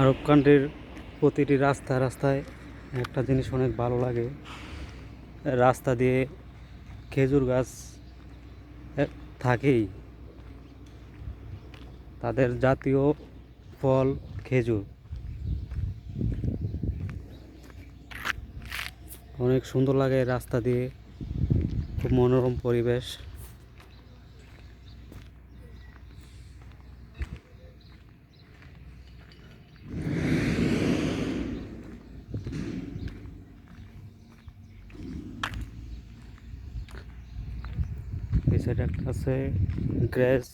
আরব কান্ট্রির প্রতিটি রাস্তা রাস্তায় একটা জিনিস অনেক ভালো লাগে। রাস্তা দিয়ে খেজুর গাছ থাকেই। তাদের জাতীয় ফল খেজুর। অনেক সুন্দর লাগে রাস্তা দিয়ে। খুব মনোরম পরিবেশ। এই সাইডে একটা আছে গ্যাস